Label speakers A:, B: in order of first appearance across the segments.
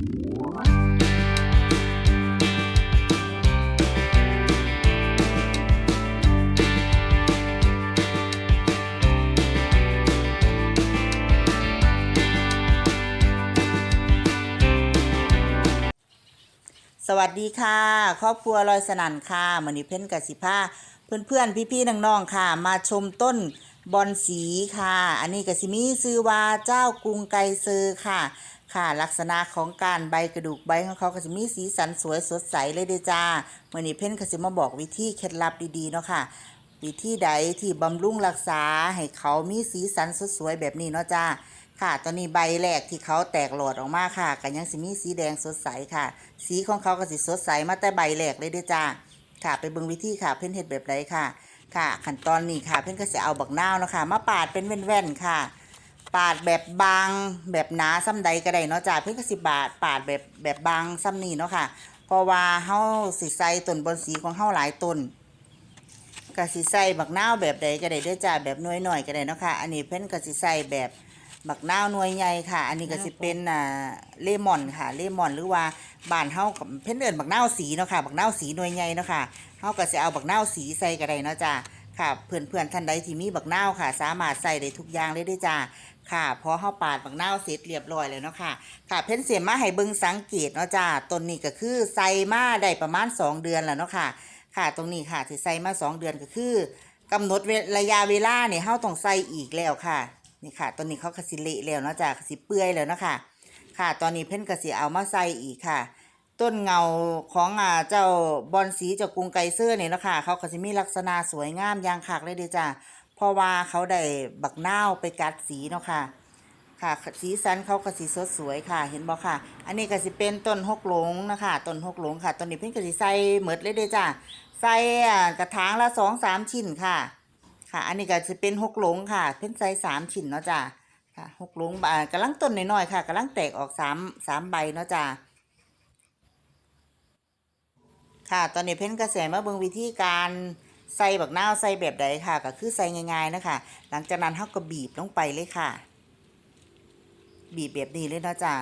A: สวัสดีค่ะ ครอบครัวลอยสนันค่ะมันนี้เพ่นกับสิผ้าเพื่อนๆ พี่ๆน้องๆค่ะ มาชมต้นบอนสีค่ะ อันนี้กสิมีซื้อว่าเจ้ากรุงไกรเซอร์ค่ะ ค่ะ ลักษณะของการใบกระดูกใบของเขาก็จะมีสีสันสวยสดใสเลยเดจ้าเมันนี้เพ่นกสิมาบอกวิธีเคล็ดลับดีๆเนาะค่ะวิธีใดที่บำรุงรักษาให้เขามีสีสันสดสวยแบบนี้เนาะจ้าค่ะตอนนี้ใบแรกที่เขาแตกหลอดออกมาค่ะก็ยังสิมีสีแดงสดใสค่ะ สีของเขาก็สิสดใสมาแต่ใบแรกเลยเด้อจ้าค่ะ ไปเบิ่งวิธีค่ะเพ่นเฮ็ดแบบใดค่ะ ค่ะขั้นตอนนี้ค่ะ เพ่นก็สิเอาบักนาวเนาะค่ะมาปาดเป็นแว่นๆค่ะ ปาดแบบบางแบบหนาซ้ำใดก็ได้เนาะจ้าเพิ่นก็สิบาดปาดแบบแบบบางซ้ำนี้เนาะค่ะ เพราะว่าเฮาสิใส่ต้นบนสีของเฮาหลายต้นก็สิใส่บักนาวแบบใดก็ได้ด้อจ้าแบบน้อยหน่อยๆก็ได้เนาะค่ะ อันนี้เพิ่นก็สิใส่แบบบักนาวหน่วยใหญ่ค่ะ อันนี้ก็สิเป็นอ่าเลมอนค่ะเลมอนหรือว่าบานเฮาก็เพิ่นเอิ้นบักนาวสีเนาะค่ะบักนาวสีหน่วยใหญ่เนาะค่ะเฮาก็สิเอาบักนาวสีใส่ก็ได้เนาะจ้าค่ะเพื่อนๆท่านใดที่มีบักนาวค่ะ สามารถใส่ได้ทุกอย่างเลยด้อจ้า ค่ะพอเฮาปาดบักนาวเสร็จเรียบร้อยแล้วเนาะค่ะค่ะ เพิ่นเสียมาให้เบิ่งสังเกตเนาะจ้าต้นนี้ก็คือใส่มาได้ประมาณสองเดือนแล้วเนาะค่ะ ค่ะตรงนี้ค่ะที่ใส่มาสองเดือนก็คือกำหนดระยะเวลาเนี่ยเฮาต้องใส่อีกแล้วค่ะนี่ค่ะตอนนี้เขากสิเละแล้วเนาะจ้ะกสิเปื่อยแล้วเนาะค่ะค่ะ ตอนนี้เพิ่นกสิเอามาใส่อีกค่ะ ต้นเงาของอ่าเจ้าบอนสีเจ้ากรุงไกเซอร์เนี่ยเนาะค่ะเขาก็สิมีลักษณะสวยงามอย่างคักเลยเด้อจ้ะ เพราะว่าเขาได้บักนาวไปกัดสีเนาะค่ะค่ะสีสันเขาก็สีสดสวยค่ะเห็นบ่ค่ะ อันนี้ก็สิเป็นต้นหกหลงนะคะต้นหกหลงค่ะต้นนี้เพิ่นก็สิใส่เหมือดเลยเด้จ้ะใส่กระถางละสองสามชิ้นค่ะ ค่ะ อันนี้ก็จะเป็นหกหลงค่ะ เพิ่นใส่สามชิ้นเนาะจ้ะค่ะหกหลงอ่ากำลังต้นน้อยๆค่ะกำลังแตกออกสามสามใบเนาะจ้ะค่ะ ตอนนี้เพิ่นกระแสมาเบิ่งวิธีการ ใส่บักนาวใส่แบบใดค่ะก็คือใส่ง่ายๆนะคะหลังจากนั้นเฮาก็บีบลงไปเลยค่ะ บีบแบบนี้เลยเนาะจ้า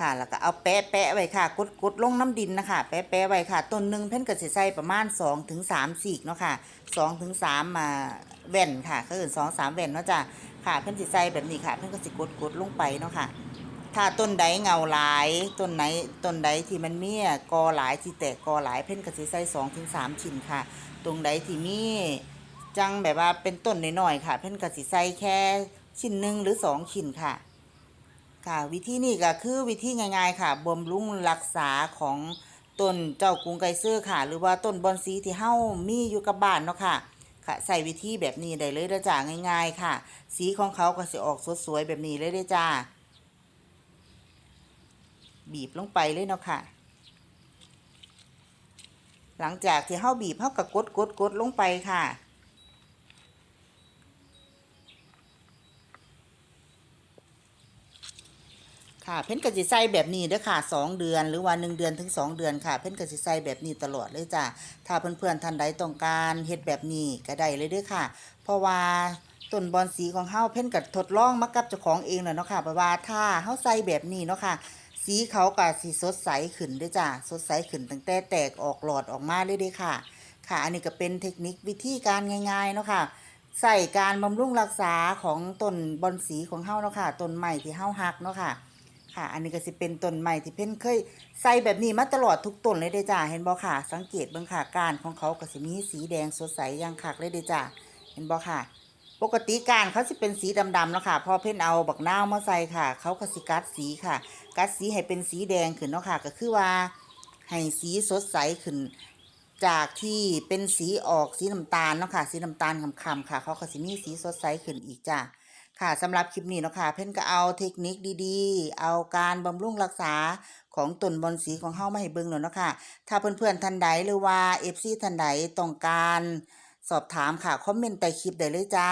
A: ค่ะแล้วก็เอาแปะแปะไว้ค่ะกดกดลงน้ำดินนะคะแปะแปะไว้ค่ะต้นหนึ่งเพ่นก็สิใส่ประมาณสองถึงสามสีกเนาะค่ะสองถึงสามมาแว่นค่ะก็คือสองสามแว่นเนาะจ้าค่ะเพ่นสิใส่แบบนี้ค่ะ เพ่นก็สิกดกดลงไปเนาะค่ะ ถ้าต้นใดเงาหลายต้นไหนต้นใดที่มันมีกอหลายที่แตกกอหลายเพ่นก็สิใส่สองถึงสามชิ้นค่ะ ตรงใดที่มีจังแบบว่าเป็นต้นน้อยๆค่ะ เพ่นก็สิใส่แค่ชิ้นหนึ่งหรือสองชิ้นค่ะ ค่ะ วิธีนี้ก็คือวิธีง่ายๆค่ะบำรุงรักษาของต้นเจ้ากรุงไกเซอร์ค่ะ หรือว่าต้นบอนซีที่เฮ้ามีอยู่กับบ้านเนาะค่ะค่ะใส่วิธีแบบนี้ได้เลยเด้จ้าง่าย ๆ ค่ะ สีของเขาก็สิออกสดสวยแบบนี้เลยเด้จ้า บีบลงไปเลยเนาะค่ะ หลังจากที่เฮาบีบเฮาก็กดกดกดลงไปค่ะค่ะเพ่นกสิใส่แบบนี้เด้อค่ะสองเดือนหรือว่าหนึ่งเดือนถึงสองเดือนค่ะ เพ่นกสิใส่แบบนี้ตลอดเลยจ้ะถ้าเพื่อนๆท่านใดต้องการเฮ็ดแบบนี้ก็ได้เลยเด้อค่ะ เพราะว่าต้นบอนสีของเฮาเพ่นก็ทดลองมากับเจ้าของเองแล้วเนาะค่ะเพราะว่าถ้าเฮาใส่แบบนี้เนาะค่ะ สีเขาก็สิสดใสขึ้นด้อจ้ะสดใสขึ้นตั้งแต่แตกออกหลอดออกมาเลยเด้อค่ะ ค่ะ อันนี้ก็เป็นเทคนิควิธีการง่ายๆเนาะค่ะใส่การบำรุงรักษาของต้นบอนสีของเฮาเนาะค่ะต้นใหม่ที่เฮาฮักเนาะค่ะ ค่ะ อันนี้ก็สิเป็นต้นใหม่ที่เพิ่นเคยใส่แบบนี้มาตลอดทุกต้นเลยเด้อจ้าเห็นบ่ค่ะ สังเกตเบิ่งค่ะกานของเขาก็สิมีสีแดงสดใสอย่างคักเลยเด้อจ้าเห็นบ่ค่ะ ปกติกานเขาสิเป็นสีดำๆเนาะค่ะ พอเพ่นเอาบักนาวมาใส่ค่ะ เขาก็สิกัดสีค่ะ กัดสีให้เป็นสีแดงขึ้นเนาะค่ะ ก็คือว่าให้สีสดใสขึ้น จากที่เป็นสีออกสีน้ำตาลเนาะค่ะ สีน้ำตาลคำๆค่ะ เขาก็สิมีสีสดใสขึ้นอีกจ้าค่ะสำหรับคลิปนี้เนาะค่ะเพ่นก็เอาเทคนิคดีๆ เอาการบำรุงรักษาของต้นบอนสีของเฮามาให้เบิ่งแล้วเนาะค่ะถ้าเพื่อนๆท่านใดหรือว่า FC ท่านใดต้องการ สอบถามค่ะ คอมเมนต์ใต้คลิปได้เลยจ้า